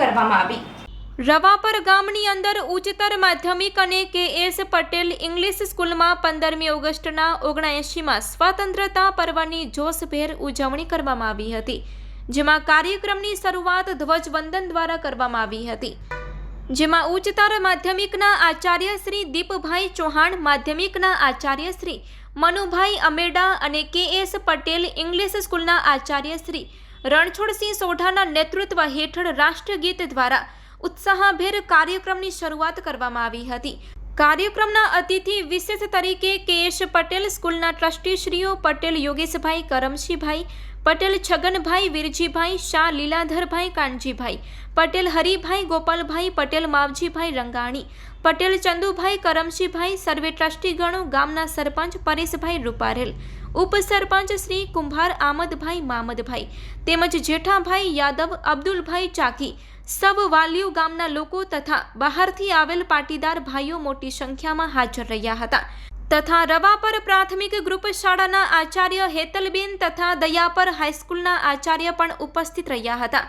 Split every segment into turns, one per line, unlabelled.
કરવામાં આવી.
રવાપર ગામની અંદર ઉચ્ચતર માધ્યમિક અને કે એસ પટેલ ઇંગ્લિશ સ્કૂલમાં પંદરમી ઓગસ્ટના ઓગણએંશીમાં સ્વતંત્રતા પર્વની જોશભેર ઉજવણી કરવામાં આવી હતી, જેમાં કાર્યક્રમની શરૂઆત ધ્વજવંદન દ્વારા કરવામાં આવી હતી. જેમાં ઉચ્ચતર માધ્યમિકના આચાર્ય શ્રી દીપભાઈ ચૌહાણ, માધ્યમિકના આચાર્ય શ્રી મનુભાઈ અમેડા અને કે એસ પટેલ ઇંગ્લિશ સ્કૂલના આચાર્ય શ્રી રણછોડસિંહ સોઢાના નેતૃત્વ હેઠળ રાષ્ટ્રગીત દ્વારા ઉત્સાહભેર કાર્યક્રમની શરૂઆત કરવામાં આવી હતી. કાર્યક્રમના અતિથિ વિશેષ તરીકે કેએસ પટેલ, સ્કૂલના ટ્રસ્ટીશ્રીઓ પટેલ, યોગેશભાઈ કરમશીભાઈ પટેલ, છગનભાઈ વિરજીભાઈ, શાહ લીલાધરભાઈ કાનજીભાઈ પટેલ, હરિભાઈ ગોપાલભાઈ પટેલ, માવજીભાઈ રંગાણી પટેલ, ચંદુભાઈ કરમશીભાઈ, સર્વે ટ્રસ્ટીગણો, ગામના સરપંચ પરેશભાઈ રૂપારેલ, ઉપસરપંચ શ્રી કુંભાર આમદભાઈ મામદભાઈ તેમજ જેઠાભાઈ યાદવ, અબ્દુલભાઈ ચાકી સબ વાલિયું ગામના લોકો તથા બહારથી આવેલ પાટીદાર ભાઈઓ મોટી સંખ્યામાં હાજર રહ્યા હતા. તથા રવાપર પ્રાથમિક ગ્રુપ શાળાના આચાર્ય હેતલબેન તથા દયાપર હાઈસ્કૂલના આચાર્ય પણ ઉપસ્થિત રહ્યા હતા.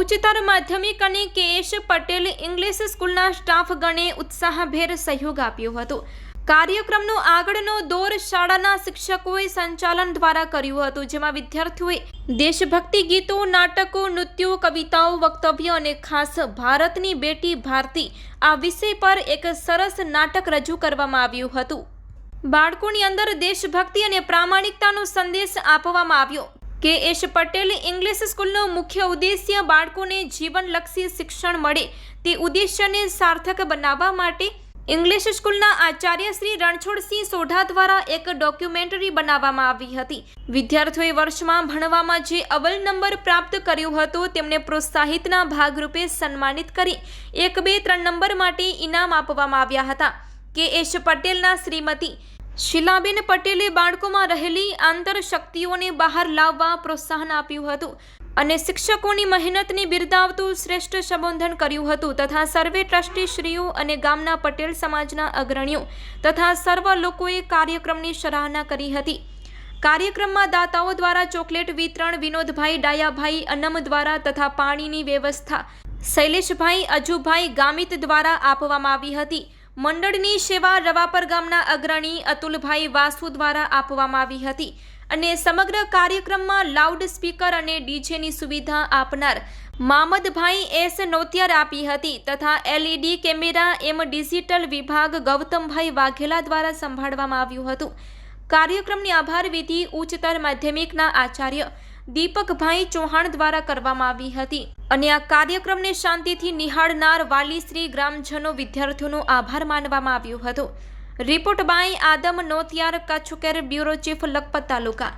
ઉચ્ચતર માધ્યમિક અને કેએસ પટેલ ઇંગ્લિશ સ્કૂલના સ્ટાફગણે ઉત્સાહભેર સહયોગ આપ્યો હતો. કાર્યક્રમનો આગળનો દોર શાળાના શિક્ષકોએ સંચાલન દ્વારા કર્યું હતું, જેમાં વિદ્યાર્થીઓએ દેશભક્તિ ગીતો, નાટકો, નૃત્યો, કવિતાઓ, વક્તવ્ય અને ખાસ ભારતની બેટી ભારતી આ વિષય પર એક સરસ નાટક રજૂ કરવામાં આવ્યું હતું. બાળકોની અંદર દેશભક્તિ અને પ્રામાણિકતાનો સંદેશ આપવામાં આવ્યો કે એશ પટેલ ઇંગ્લિશ સ્કૂલનો મુખ્ય ઉદ્દેશ્ય બાળકોને જીવનલક્ષી શિક્ષણ મળે તે ઉદ્દેશ્યને સાર્થક બનાવવા માટે ઇંગ્લિશ સ્કૂલના આચાર્ય શ્રી રણછોડસિંહ સોઢા દ્વારા એક ડોક્યુમેન્ટરી બનાવવામાં આવી હતી. વિદ્યાર્થીઓએ વર્ષમાં ભણવામાં જે અવ્વલ નંબર પ્રાપ્ત કર્યો હતો, તેમને પ્રોત્સાહિતના ભાગરૂપે સન્માનિત કરી એક બે ત્રણ નંબર માટે ઇનામ આપવામાં આવ્યા હતા. કે એશ પટેલના શ્રીમતી શીલાબેન પટેલે બાળકોમાં રહેલી આંતર શક્તિઓને બહાર લાવવા પ્રોત્સાહન આપ્યું હતું. અને શિક્ષકોની મહેનતની બિરદાવતું શ્રેષ્ઠ સંબોધન કર્યું હતું તથા સર્વે ટ્રસ્ટીશ્રીઓ અને ગામના પટેલ સમાજના અગ્રણીઓ તથા સર્વ લોકોએ કાર્યક્રમની સરાહના કરી હતી. કાર્યક્રમમાં દાતાઓ દ્વારા ચોકલેટ વિતરણ, વિનોદભાઈ ડાયાભાઈ અનમ દ્વારા તથા પાણીની વ્યવસ્થા, શૈલેષભાઈ અજુભાઈ ગામિત દ્વારા આપવામાં આવી હતી. મંડળની સેવા રવાપર ગામના અગ્રણી અતુલભાઈ વાસુ દ્વારા આપવામાં આવી હતી. અને સમગ્ર કાર્યક્રમમાં લાઉડ સ્પીકર અને ડીજેની સુવિધા આપનાર મામદભાઈ એસ નોતિયાર આપી હતી તથા એલઈડી કેમેરા એમ ડિજિટલ વિભાગ ગૌતમભાઈ વાઘેલા દ્વારા સંભાળવામાં આવ્યું હતું. કાર્યક્રમની આભાર વિધિ ઉચ્ચતર માધ્યમિકના આચાર્ય દીપકભાઈ ચૌહાણ દ્વારા કરવામાં આવી હતી અને આ કાર્યક્રમને શાંતિથી નિહાળનાર વાલીશ્રી ગ્રામજનો વિદ્યાર્થીઓનો આભાર માનવામાં આવ્યો હતો. Report by Adam Notiyar Kutch care bureau chief Lakhpat taluka